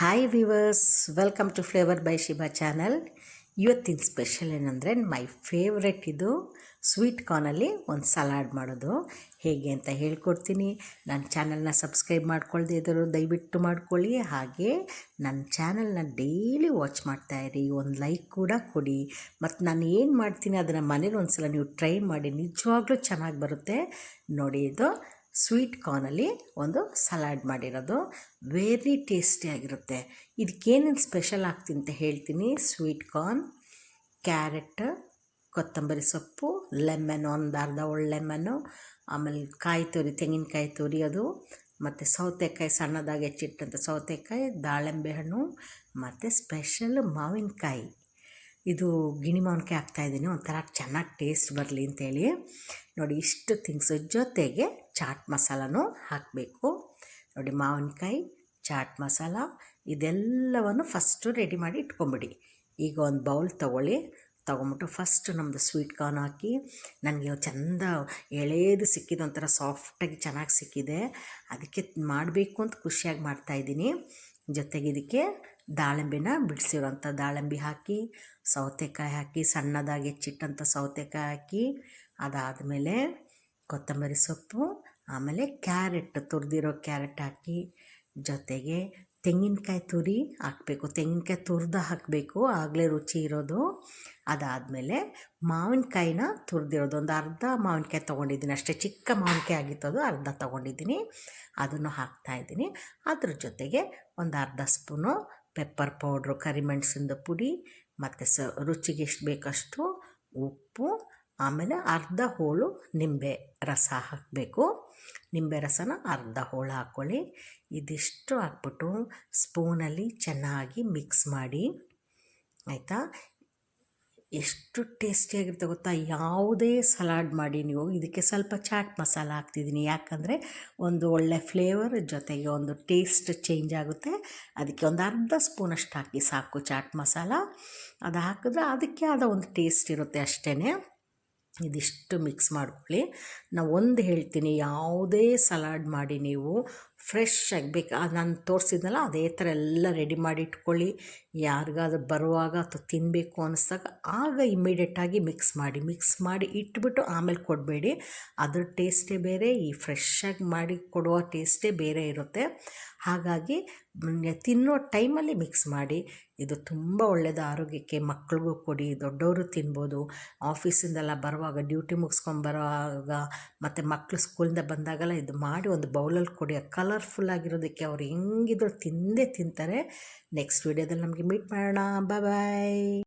Hi viewers welcome to flavour by Shiba channel ಇವತ್ತಿನ special ಏನಂದರೆ my favourite ಇದು sweet ಕಾರ್ನಲ್ಲಿ ಒಂದು ಸಲಾಡ್ ಮಾಡೋದು. ಹೇಗೆ ಅಂತ ಹೇಳ್ಕೊಡ್ತೀನಿ. ನನ್ನ ಚಾನಲ್ನ ಸಬ್ಸ್ಕ್ರೈಬ್ ಮಾಡ್ಕೊಳ್ದೇ ಇದ್ದರು ದಯವಿಟ್ಟು ಮಾಡ್ಕೊಳ್ಳಿ. ಹಾಗೆ ನನ್ನ ಚಾನಲ್ನ ಡೈಲಿ ವಾಚ್ ಮಾಡ್ತಾ ಇರಿ. ಒಂದು ಲೈಕ್ ಕೂಡ ಕೊಡಿ. ಮತ್ತು ನಾನು ಏನು ಮಾಡ್ತೀನಿ, ಅದನ್ನು ಮನೇಲಿ ಒಂದು ಸಲ ನೀವು ಟ್ರೈ ಮಾಡಿ. ನಿಜವಾಗ್ಲೂ ಚೆನ್ನಾಗಿ ಬರುತ್ತೆ. ನೋಡಿ ಇದು ಸ್ವೀಟ್ ಕಾರ್ನಲ್ಲಿ ಒಂದು ಸಲಾಡ್ ಮಾಡಿರೋದು. ವೆರಿ ಟೇಸ್ಟಿಯಾಗಿರುತ್ತೆ ಇದಕ್ಕೇನೇನು ಸ್ಪೆಷಲ್ ಆಗ್ತೀನಿ ಅಂತ ಹೇಳ್ತೀನಿ. ಸ್ವೀಟ್ ಕಾರ್ನ್ ಕ್ಯಾರೆಟ್ ಕೊತ್ತಂಬರಿ ಸೊಪ್ಪು ಲೆಮನ್ ಒಂದು ಅರ್ಧ ಒಳ್ಳೆ ಲೆಮನ್ನು ಆಮೇಲೆ ಕಾಯಿ ತುರಿ, ತೆಂಗಿನಕಾಯಿ ತುರಿ ಅದು, ಮತ್ತು ಸೌತೆಕಾಯಿ ಸಣ್ಣದಾಗಿ ಹೆಚ್ಚಿಟ್ಟಂಥ ಸೌತೆಕಾಯಿ, ದಾಳಿಂಬೆ ಹಣ್ಣು, ಮತ್ತು ಸ್ಪೆಷಲ್ ಮಾವಿನಕಾಯಿ. ಇದು ಗಿಣಿ ಮಾವಿನಕಾಯಿ ಹಾಕ್ತಾಯಿದ್ದೀನಿ ಒಂಥರ ಚೆನ್ನಾಗಿ ಟೇಸ್ಟ್ ಬರಲಿ ಅಂತೇಳಿ ನೋಡಿ ಇಷ್ಟು ಥಿಂಗ್ಸ್ ಜೊತೆಗೆ ಚಾಟ್ ಮಸಾಲನೂ ಹಾಕಬೇಕು. ನೋಡಿ ಮಾವಿನಕಾಯಿ, ಚಾಟ್ ಮಸಾಲ, ಇದೆಲ್ಲವನ್ನು ಫಸ್ಟು ರೆಡಿ ಮಾಡಿ ಇಟ್ಕೊಂಬಿಡಿ. ಈಗ ಒಂದು ಬೌಲ್ ತೊಗೊಳ್ಳಿ. ತೊಗೊಂಬಿಟ್ಟು ಫಸ್ಟ್ ನಮ್ಮದು ಸ್ವೀಟ್ ಕಾರ್ನ್ ಹಾಕಿ, ನನಗೆ ಚೆಂದ ಎಳೆದು ಸಿಕ್ಕಿದ, ಒಂಥರ ಸಾಫ್ಟಾಗಿ ಚೆನ್ನಾಗಿ ಸಿಕ್ಕಿದೆ. ಅದಕ್ಕೆ ಮಾಡಬೇಕು ಅಂತ ಖುಷಿಯಾಗಿ ಮಾಡ್ತಾಯಿದ್ದೀನಿ ಜೊತೆಗೆ ಇದಕ್ಕೆ ದಾಳಿಂಬೆನ ಬಿಡಿಸಿರೋಂಥ ದಾಳಿಂಬೆ ಹಾಕಿ, ಸೌತೆಕಾಯಿ ಹಾಕಿ, ಸಣ್ಣದಾಗಿ ಹೆಚ್ಚಿಟ್ಟಂಥ ಸೌತೆಕಾಯಿ ಹಾಕಿ, ಅದಾದಮೇಲೆ ಕೊತ್ತಂಬರಿ ಸೊಪ್ಪು ಆಮೇಲೆ ಕ್ಯಾರೆಟ್, ತುರಿದಿರೋ ಕ್ಯಾರೆಟ್ ಹಾಕಿ ಜೊತೆಗೆ ತೆಂಗಿನಕಾಯಿ ತುರಿ ಹಾಕಬೇಕು. ತೆಂಗಿನಕಾಯಿ ತುರ್ದು ಹಾಕಬೇಕು, ಆಗಲೇ ರುಚಿ ಇರೋದು. ಅದಾದಮೇಲೆ ಮಾವಿನಕಾಯಿನ ತುರಿದಿರೋದು. ಒಂದು ಅರ್ಧ ಮಾವಿನಕಾಯಿ ತೊಗೊಂಡಿದ್ದೀನಿ ಅಷ್ಟೇ. ಚಿಕ್ಕ ಮಾವಿನಕಾಯಿ ಆಗಿತ್ತು ಅದು, ಅರ್ಧ ತೊಗೊಂಡಿದ್ದೀನಿ. ಅದನ್ನು ಹಾಕ್ತಾಯಿದ್ದೀನಿ ಅದ್ರ ಜೊತೆಗೆ ಒಂದು ಅರ್ಧ ಸ್ಪೂನು ಪೆಪ್ಪರ್ ಪೌಡ್ರು ಕರಿಮೆಣಸಿಂದು ಪುಡಿ, ಮತ್ತು ಸ ರುಚಿಗೆ ಎಷ್ಟು ಬೇಕಷ್ಟು ಉಪ್ಪು, ಆಮೇಲೆ ಅರ್ಧ ಹೋಳು ನಿಂಬೆ ರಸ ಹಾಕಬೇಕು. ನಿಂಬೆ ರಸನ ಅರ್ಧ ಹೋಳು ಹಾಕ್ಕೊಳ್ಳಿ. ಇದಿಷ್ಟು ಹಾಕ್ಬಿಟ್ಟು ಸ್ಪೂನಲ್ಲಿ ಚೆನ್ನಾಗಿ ಮಿಕ್ಸ್ ಮಾಡಿ, ಆಯಿತಾ? ಎಷ್ಟು ಟೇಸ್ಟಿಯಾಗಿರುತ್ತೆ ಗೊತ್ತಾ? ಯಾವುದೇ ಸಲಾಡ್ ಮಾಡಿ ನೀವು. ಇದಕ್ಕೆ ಸ್ವಲ್ಪ ಚಾಟ್ ಮಸಾಲ ಹಾಕ್ತಿದ್ದೀನಿ. ಯಾಕಂದರೆ ಒಂದು ಒಳ್ಳೆ ಫ್ಲೇವರ್ ಜೊತೆಗೆ ಒಂದು ಟೇಸ್ಟ್ ಚೇಂಜ್ ಆಗುತ್ತೆ. ಅದಕ್ಕೆ ಒಂದು ಅರ್ಧ ಸ್ಪೂನಷ್ಟು ಹಾಕಿ ಸಾಕು ಚಾಟ್ ಮಸಾಲ. ಅದು ಹಾಕಿದ್ರೆ ಅದಕ್ಕೆ ಆದ ಒಂದು ಟೇಸ್ಟ್ ಇರುತ್ತೆ ಅಷ್ಟೇ ಇದಿಷ್ಟು ಮಿಕ್ಸ್ ಮಾಡ್ಕೊಳ್ಳಿ. ನಾವು ಒಂದು ಹೇಳ್ತೀನಿ ಯಾವುದೇ ಸಲಾಡ್ ಮಾಡಿ ನೀವು ಫ್ರೆಶ್ ಆಗಬೇಕು ನಾನು ತೋರಿಸಿದ್ನಲ್ಲ, ಅದೇ ಥರ ಎಲ್ಲ ರೆಡಿ ಮಾಡಿ ಇಟ್ಕೊಳ್ಳಿ. ಯಾರಿಗಾದ್ರೂ ಬರುವಾಗ ಅಥವಾ ತಿನ್ನಬೇಕು ಅನ್ನಿಸ್ದಾಗ ಆಗ ಇಮ್ಮಿಡಿಯೇಟಾಗಿ ಮಿಕ್ಸ್ ಮಾಡಿ ಮಿಕ್ಸ್ ಮಾಡಿ ಇಟ್ಬಿಟ್ಟು ಆಮೇಲೆ ಕೊಡಬೇಡಿ. ಅದ್ರ ಟೇಸ್ಟೇ ಬೇರೆ, ಈ ಫ್ರೆಶ್ಶಾಗಿ ಮಾಡಿ ಕೊಡುವ ಟೇಸ್ಟೇ ಬೇರೆ ಇರುತ್ತೆ. ಹಾಗಾಗಿ ತಿನ್ನೋ ಟೈಮಲ್ಲಿ ಮಿಕ್ಸ್ ಮಾಡಿ. ಇದು ತುಂಬ ಒಳ್ಳೆಯದು ಆರೋಗ್ಯಕ್ಕೆ, ಮಕ್ಳಿಗೂ ಕೊಡಿ, ದೊಡ್ಡವರು ತಿನ್ಬೋದು. ಆಫೀಸಿಂದೆಲ್ಲ ಬರುವಾಗ, ಡ್ಯೂಟಿ ಮುಗಿಸ್ಕೊಂಡು ಬರುವಾಗ, ಮತ್ತು ಮಕ್ಕಳು ಸ್ಕೂಲಿಂದ ಬಂದಾಗೆಲ್ಲ ಇದು ಮಾಡಿ ಒಂದು ಬೌಲಲ್ಲಿ ಕೊಡಿ ಕಲರ್ಫುಲ್ ಆಗಿರೋದಕ್ಕೆ ಅವ್ರು ಹೆಂಗಿದ್ರು ತಿಂದೇ ತಿಂತಾರೆ. ನೆಕ್ಸ್ಟ್ ವೀಡಿಯೋದಲ್ಲಿ ನಮಗೆ ಮೀಟ್ ಮಾಡೋಣ. ಬಾಯ್